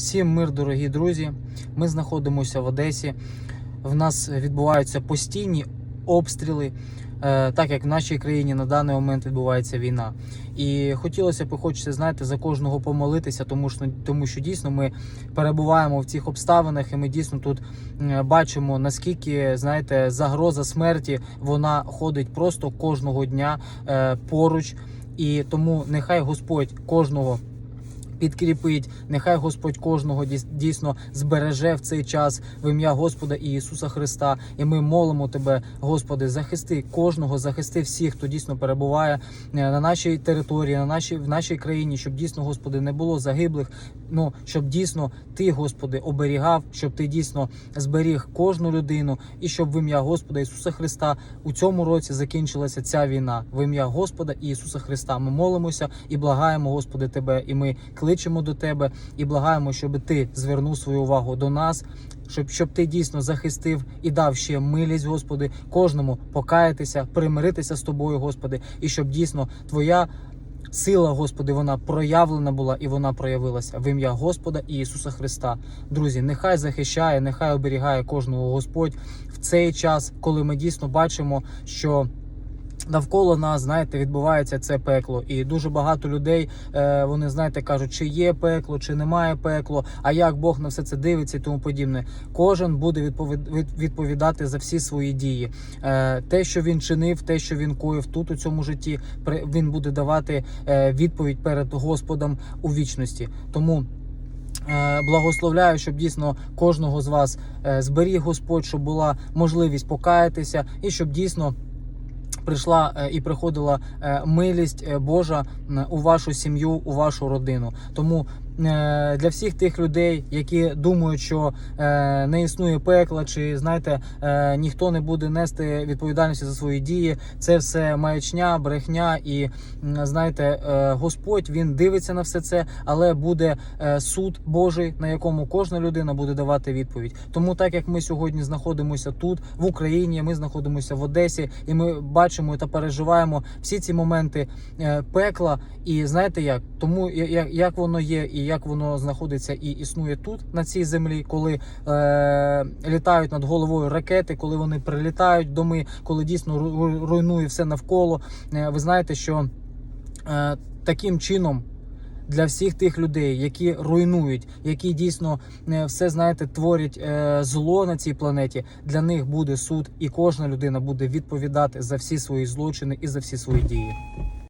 Всім мир, дорогі друзі. Ми знаходимося в Одесі. В нас відбуваються постійні обстріли, е, так як в нашій країні на даний момент відбувається війна. І хотілося б, хочеться, знаєте, за кожного помолитися, тому що тому що дійсно ми перебуваємо в цих обставинах, і ми дійсно тут е, бачимо наскільки знаєте, загроза смерті вона ходить просто кожного дня е, поруч. І тому нехай Господь кожного підкріпить. Нехай Господь кожного дійс- дійсно збереже в цей час в ім'я Господа і Ісуса Христа. І ми молимо Тебе, Господи, захисти кожного, захисти всіх, хто дійсно перебуває е, на нашій території, на нашій в нашій країні, щоб дійсно, Господи, не було загиблих. Ну щоб дійсно Ти, Господи, оберігав, щоб Ти дійсно зберіг кожну людину, і щоб в ім'я Господа Ісуса Христа у цьому році закінчилася ця війна. В ім'я Господа і Ісуса Христа. Ми молимося і благаємо, Господи, Тебе, і ми кличемо до Тебе і благаємо, щоб Ти звернув свою увагу до нас. Щоб, щоб ти дійсно захистив і дав ще милість, Господи, кожному покаятися, примиритися з тобою, Господи, і щоб дійсно Твоя сила, Господи, вона проявлена була і вона проявилася в ім'я Господа і Ісуса Христа. Друзі, нехай захищає, нехай оберігає кожного Господь в цей час, коли ми дійсно бачимо, що. Навколо нас, знаєте, відбувається це пекло, і дуже багато людей е, вони знаєте кажуть, чи є пекло, чи немає пекло, а як Бог на все це дивиться і тому подібне. Кожен буде відповідати за всі свої дії. Е, те, що він чинив, те, що він коїв тут у цьому житті, він буде давати е, відповідь перед Господом у вічності. Тому. Благословляю, щоб дійсно кожного з вас зберіг Господь, щоб була можливість покаятися, і щоб дійсно прийшла е, і приходила е, милість е, Божа у вашу сім'ю, у вашу родину. Тому для всіх тих людей, які думають, що е, не існує пекла, чи знаєте, е, ніхто не буде нести відповідальності за свої дії, це все маячня, брехня, і знаєте, е, Господь він дивиться на все це, але буде е, суд Божий, на якому кожна людина буде давати відповідь. Тому, так як ми сьогодні знаходимося тут, в Україні, ми знаходимося в Одесі, і ми бачимо та переживаємо всі ці моменти е, пекла. І знаєте як? Тому як воно є, і як воно знаходиться і існує тут, на цій землі, коли е, літають над головою ракети, коли вони прилітають доми, коли дійсно ру- ру- руйнує все навколо. Е, ви знаєте, що е, таким чином. Для всіх тих людей, які руйнують, які дійсно е, все знаєте, творять е, зло на цій планеті. Для них буде суд, і кожна людина буде відповідати за всі свої злочини і за всі свої дії.